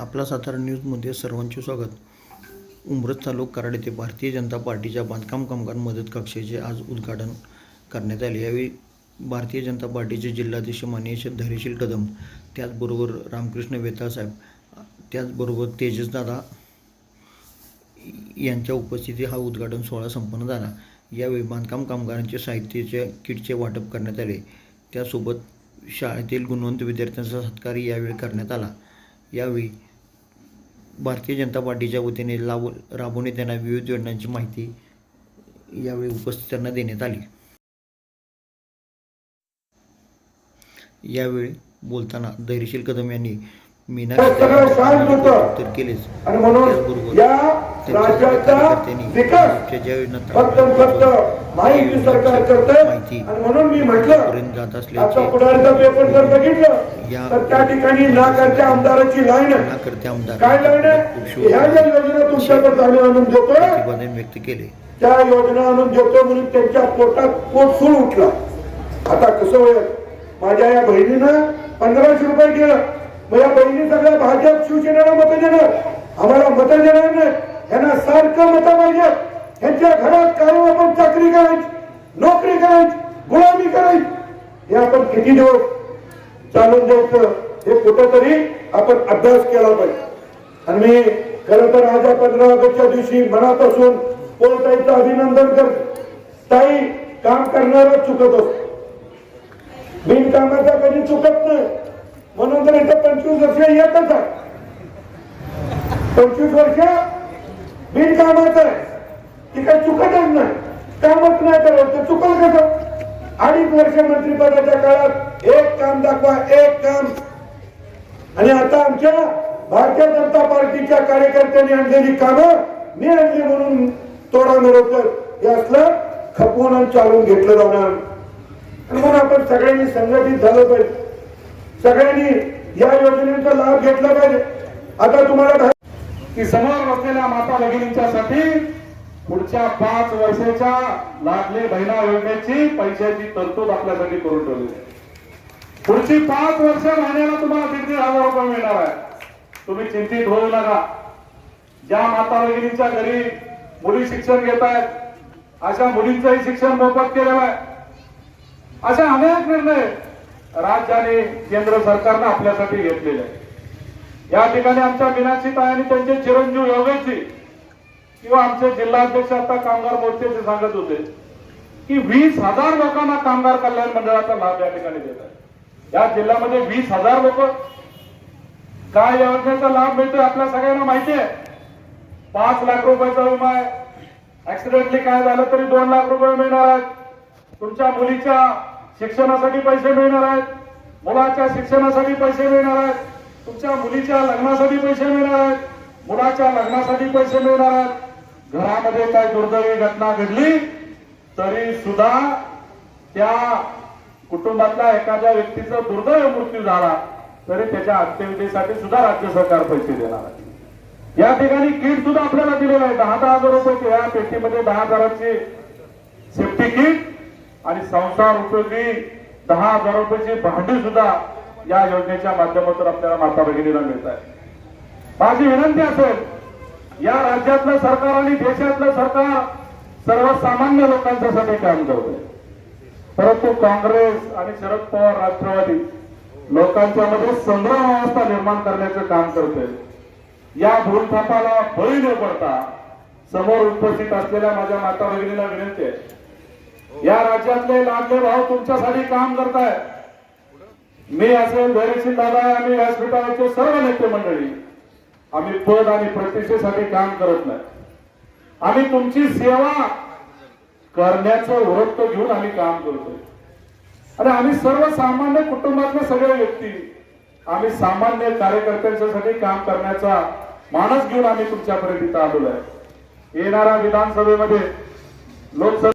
आपला सातारा न्यूजमध्ये सर्वांचे स्वागत. उमरत तालुक कराड येथे भारतीय जनता पार्टीच्या बांधकाम कामगार मदत कक्षाचे आज उद्घाटन करण्यात आले. यावेळी भारतीय जनता पार्टीचे जिल्हाध्यक्ष माननीय धैर्यशील कदम त्याचबरोबर रामकृष्ण वेताळसाहेब त्याचबरोबर तेजसदादा यांच्या उपस्थितीत हा उद्घाटन सोहळा संपन्न झाला. यावेळी बांधकाम कामगारांचे साहित्याचे किटचे वाटप करण्यात आले. त्यासोबत शाळेतील गुणवंत विद्यार्थ्यांचा सत्कार यावेळी करण्यात आला. यावेळी भारतीय जनता पार्टीच्या वतीने लाव राबवण्यात येणाऱ्या विविध योजनांची माहिती यावेळी उपस्थितांना देण्यात आली यावेळी बोलताना धैर्यशील कदम यांनी मीना. उत्तर केलेच त्याचबरोबर या त्यांच्या राज्याचा कार्यकर्त्यांनी विकास. फक्त फक्त माहिती सरकार माहिती आणि म्हणून मी म्हटलं पर्यंत जात आता असल्याचे पुढारचा पेपर जर बघितलं या- तर त्या ठिकाणी नाकारच्या आमदाराची लाईन करते काय लाईन आहे? ह्या ज्या योजना तुमच्याकडे आम्ही आणून देतोय. व्यक्त केले. त्या योजना आणून देतो म्हणून त्यांच्या पोटात पोट सूळ उठला. आता कसं होईल? माझ्या या बहिणीनं पंधराशे रुपये केलं. मग या बहिणी सगळ्या भाजप शिवसेनेला मतं देणार. आम्हाला मतं देणार. यांना सारखं मतं पाहिजे. यांच्या घरात कायम आपण चाकरी करायची नोकरी करायची गुलामी करायची. हे आपण किती दिवस चालून द्यायचं हे कुठंतरी आपण अभ्यास केला पाहिजे. आणि मी खरं तर आज पंधरा ऑगस्टच्या दिवशी मनापासून पोलताईचं अभिनंदन करतो. ताई काम करणारा चुकत असतो. बिनकामाचा कधी चुकत नाही. म्हणून तर इथं पंचवीस वर्ष येतच आहे पंचवीस वर्ष बिनकामाचं आहे. ती चुकत चुकतच नाही. कामच नाही तर ते चुकल कसं? अडीच वर्ष मंत्रिपदाच्या काळात एक काम दाखवा एक काम. आणि आता आमच्या भारतीय जनता पार्टीच्या कार्यकर्त्यांनी आणलेली कामं मी आणली म्हणून तोडा मिळवतोय. हे असलं खपवून चालून घेतलं जाणार. म्हणून आपण सगळ्यांनी संघटित झालं पाहिजे. सगळ्यांनी या योजनेचा लाभ घेतला पाहिजे. आता तुम्हाला की समोर बसलेल्या माता भगिनींच्यासाठी पुढच्या पाच वर्षाच्या लाडले बहिणा योजनेची पैशाची तरतूद आपल्यासाठी करून ठेवली. आहे. पुढची पाच वर्ष महिन्याला तुम्हाला दीड दीड हजार रुपये मिळणार आहे. तुम्ही चिंतित होऊ नका. ज्या माता भगिनींच्या घरी मुली शिक्षण घेत आहेत अशा मुलींचंही शिक्षण मोफत केलेलं आहे. असे अनेक निर्णय राज्याने केंद्र सरकारनं आपल्यासाठी घेतलेले आहेत. या ठिकाणी आमच्या मीनाक्षी ताई आणि त्यांचे चिरंजीव योगेशजी किंवा आमचे जिल्हाध्यक्ष आता कामगार मोर्चाचे सांगत होते की वीस हजार लोकांना कामगार कल्याण मंडळाचा लाभ या ठिकाणी देत आहे या जिल्ह्यामध्ये वीस हजार लोक काय योजनेचा लाभ मिळतोय आपल्या सगळ्यांना माहिती आहे. पाच लाख रुपयाचा विमा आहे. ऍक्सिडेंटली काय झालं तरी दोन लाख रुपये मिळणार आहेत. तुमच्या मुलीच्या शिक्षणासाठी पैसे मिळणार आहेत. मुलाच्या शिक्षणासाठी पैसे मिळणार आहेत. तुमच्या मुलीच्या लग्नासाठी पैसे मिळणार आहेत मुलाच्या लग्नासाठी पैसे मिळणार. आहेत घरामध्ये काय दुर्दैवी घटना घडली तरी सुद्धा त्या कुटुंबातल्या एखाद्या व्यक्तीचा दुर्दैव मृत्यू झाला तरी त्याच्या अंत्यविधीसाठी सुद्धा राज्य सरकार पैसे देणार आहे. या ठिकाणी किट सुद्धा आपल्याला दिलेलं आहे दहा दहा हजार रुपये या पेटीमध्ये दहा हजाराची सेफ्टी किट आणि संसार उपयोगी दहा हजार रुपयाची भांडी सुद्धा या योजनेच्या माध्यमातून आपल्याला माता भगिनीला मिळत आहे माझी विनंती असेल या राज्यातलं सरकार आणि देशातलं सरकार सर्वसामान्य लोकांच्यासाठी काम करतोय परंतु काँग्रेस आणि शरद पवार राष्ट्रवादी लोकांच्या मध्ये संग्राम अवस्था निर्माण करण्याचं काम करतोय. या भूलथापाला बळी न पडता समोर उपस्थित असलेल्या माझ्या माता भगिनीला विनंती आहे. या राज्यातले लाडले भाऊ तुमच्यासाठी काम करताय मी असेल धैर्यशील दादा आम्ही व्यासपीठावरचे सर्व नेते मंडळी आम्ही पद आणि प्रतिष्ठेसाठी काम करत नाही. आम्ही तुमची सेवा करण्याचं वृत्त घेऊन आम्ही काम करतोय. आणि आम्ही सर्वसामान्य कुटुंबातले सगळे व्यक्ती आम्ही सामान्य कार्यकर्त्यांच्यासाठी काम करण्याचा मानस घेऊन आम्ही तुमच्यापर्यंत इथं आलेलो आहे. येणाऱ्या विधानसभेमध्ये लोकसभा